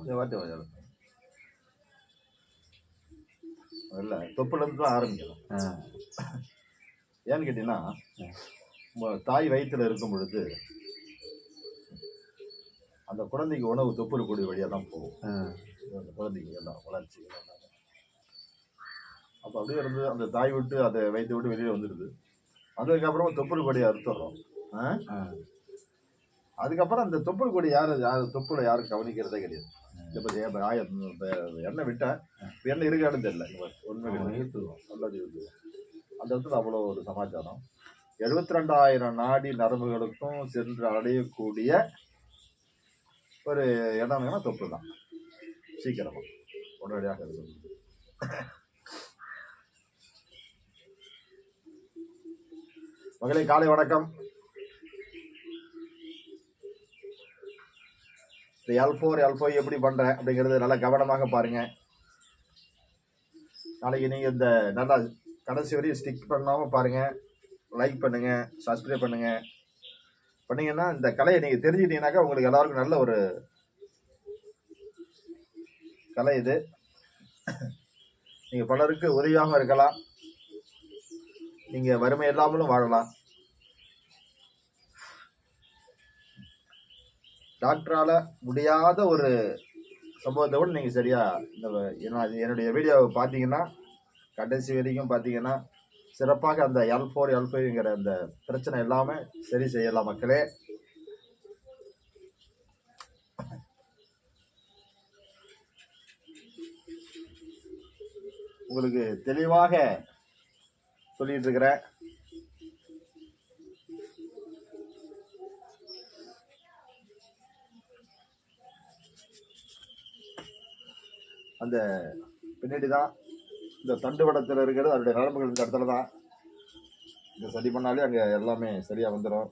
இந்த வாட்டி வயல் இல்லை தொப்புலேருந்து தான் ஆரம்பிக்கலாம் ஆ. ஏன்னு கேட்டீங்கன்னா தாய் வயித்துல இருக்கும் பொழுது அந்த குழந்தைக்கு உணவு தொப்புள் கொடி வழியாக தான் போகும். அந்த குழந்தைக்கு எல்லாம் வளர்ச்சி அப்போ அப்படியே இருந்து அந்த தாய் விட்டு அதை வயிற்று விட்டு வெளியே வந்துடுது. அதுக்கப்புறம் தொப்புள் கொடியை அறுத்துடுறோம். ஆ? அதுக்கப்புறம் அந்த தொப்புள் கொடி யார் யார் தொப்புளை யாரும் கவனிக்கிறதே கிடையாது. இப்போ ஆய எண்ணெய் விட்டேன் இப்போ எண்ணெய் இருக்கான்னு தெரியல. இங்க பாரு. உண்மை இருக்குது அந்த இடத்துல அவ்வளோ ஒரு சமாச்சாரம். எழுபத்தி ரெண்டாயிரம் நாடி நரம்புகளுக்கும் சென்று அடையக்கூடிய ஒரு இடம்னா தொப்பு தான். சீக்கிரமா. உடனடியாக இருக்கும் மகளே காலை வணக்கம். இந்த எல் ஃபோர் எல் ஃபைவ் எப்படி பண்ணுறேன் அப்படிங்கிறது நல்லா கவனமாக பாருங்கள் நாளைக்கு நீங்கள் இந்த நல்லா கடைசி வரையும் ஸ்டிக் பண்ணாமல் பாருங்கள் லைக் பண்ணுங்கள் சப்ஸ்கிரைப் பண்ணுங்கள் பண்ணிங்கன்னா இந்த கலையை நீங்கள் தெரிஞ்சுக்கிட்டீங்கன்னாக்கா உங்களுக்கு எல்லாருக்கும் நல்ல ஒரு கலை இது. நீங்கள் பலருக்கு உதவியாக இருக்கலாம். நீங்கள் வறுமை இல்லாமலும் வாழலாம். டாக்டரால் முடியாத ஒரு சம்பவத்தை கூட நீங்கள் சரியாக இந்த என்னுடைய வீடியோவை பார்த்தீங்கன்னா கடைசி வரைக்கும் பார்த்தீங்கன்னா சிறப்பாக அந்த எல் ஃபோர் எல் ஃபைவ்ங்கிற அந்த பிரச்சனை எல்லாமே சரி செய்யலாம் மக்களே. உங்களுக்கு தெளிவாக சொல்லிட்டு இருக்கிறேன். அந்த பின்னாடி தான் இந்த தண்டுவடத்தில் இருக்கிறது அதோடைய நரம்புகள் இந்த இடத்துல தான் இதை சரி பண்ணாலே அங்கே எல்லாமே சரியாக வந்துடும்